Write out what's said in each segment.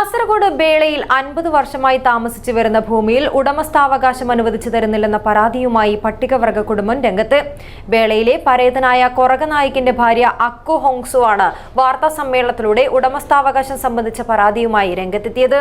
കാസർഗോഡ് ബേളയിൽ അൻപത് വർഷമായി താമസിച്ചു വരുന്ന ഭൂമിയിൽ ഉടമസ്ഥാവകാശം അനുവദിച്ചു തരുന്നില്ലെന്ന പരാതിയുമായി പട്ടികവർഗ കുടുംബം രംഗത്ത്. ബേളയിലെ പരേതനായ കൊറകനായിക്കിന്റെ ഭാര്യ അക്കു ഹോങ്സു ആണ് വാർത്താ സമ്മേളനത്തിലൂടെ ഉടമസ്ഥാവകാശം സംബന്ധിച്ച പരാതിയുമായി രംഗത്തെത്തിയത്.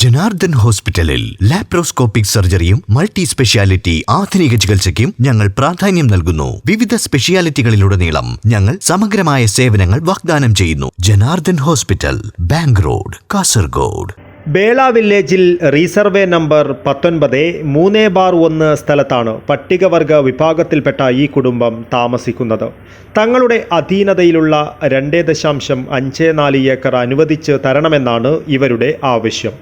ജനാർദ്ദൻ ഹോസ്പിറ്റലിൽ ലാപ്രോസ്കോപ്പിക് സർജറിയും മൾട്ടി സ്പെഷ്യാലിറ്റി ആധുനിക ചികിത്സയ്ക്കും ഞങ്ങൾ പ്രാധാന്യം നൽകുന്നു. വിവിധ സ്പെഷ്യാലിറ്റികളിലുടനീളം ഞങ്ങൾ സമഗ്രമായ സേവനങ്ങൾ വാഗ്ദാനം ചെയ്യുന്നു. Janardhan hospital bank road Kasaragod. Bela വില്ലേജിൽ റീസർവേ നമ്പർ പത്തൊൻപത് മൂന്ന് ബാർ ഒന്ന് സ്ഥലത്താണ് പട്ടികവർഗ വിഭാഗത്തിൽപ്പെട്ട ഈ കുടുംബം താമസിക്കുന്നത്. തങ്ങളുടെ അധീനതയിലുള്ള രണ്ട് ദശാംശം അഞ്ച് നാല് ഏക്കർ അനുവദിച്ച് തരണമെന്നാണ് ഇവരുടെ ആവശ്യം.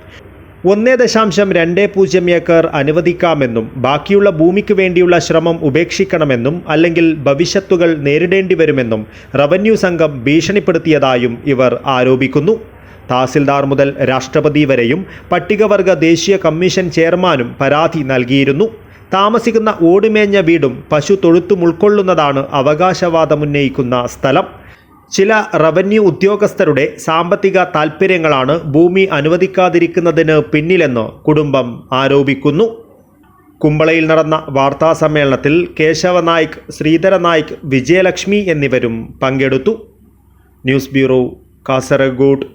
ഒന്ന് ദശാംശം രണ്ട് പൂജ്യം ഏക്കർ അനുവദിക്കാമെന്നും ബാക്കിയുള്ള ഭൂമിക്ക് വേണ്ടിയുള്ള ശ്രമം ഉപേക്ഷിക്കണമെന്നും അല്ലെങ്കിൽ ഭവിഷ്യത്തുകൾ നേരിടേണ്ടി വരുമെന്നും റവന്യൂ സംഘം ഭീഷണിപ്പെടുത്തിയതായും ഇവർ ആരോപിക്കുന്നു. തഹസിൽദാർ മുതൽ രാഷ്ട്രപതി വരെയും പട്ടികവർഗ ദേശീയ കമ്മീഷൻ ചെയർമാനും പരാതി നൽകിയിരുന്നു. താമസിക്കുന്ന ഓടുമേഞ്ഞ വീടും പശു തൊഴുത്തും ഉൾക്കൊള്ളുന്നതാണ് അവകാശവാദമുന്നയിക്കുന്ന സ്ഥലം. ചില റവന്യൂ ഉദ്യോഗസ്ഥരുടെ സാമ്പത്തിക താൽപ്പര്യങ്ങളാണ് ഭൂമി അനുവദിക്കാതിരിക്കുന്നതിന് പിന്നിലെന്ന് കുടുംബം ആരോപിക്കുന്നു. കുമ്പളയിൽ നടന്ന വാർത്താ സമ്മേളനത്തിൽ കേശവ നായിക് ശ്രീധര നായിക് വിജയലക്ഷ്മി എന്നിവരും പങ്കെടുത്തു. News bureau Kasaragod.